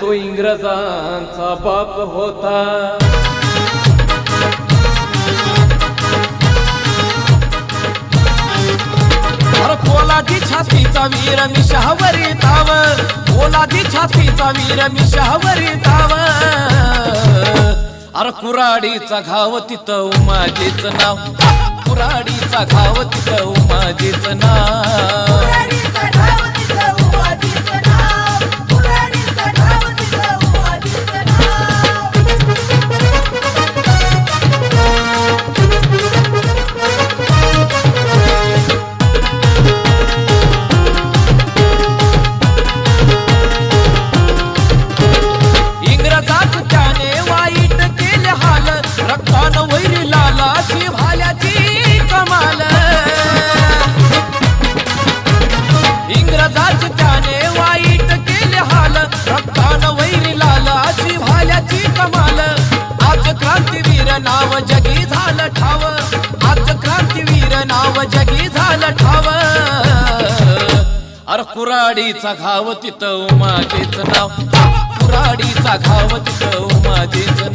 तो इंग्रजांचा बाप होता. अरे पोलादी छातीचा वीर मी शहावरी ताव. पोलादी छातीचा वीर मी शहावरी ताव. अरे कुराडीचा घाव तिथं उमाजीच नाव. कुराडीचा घाव तिथं उमाजीच नाव. इंग्रजात त्याने वाईट केले हाल. रक्तानं वैरी लाला भाल्याची कमाल. आज क्रांतीवीर नाव जगी झालं ठाव. आज क्रांतीवीर नाव जगी झालं ठाव. अर कुराडीचा घाव तिथं उमाजेच नाव. कुराडीचा घाव तिथं उमाजेच नाव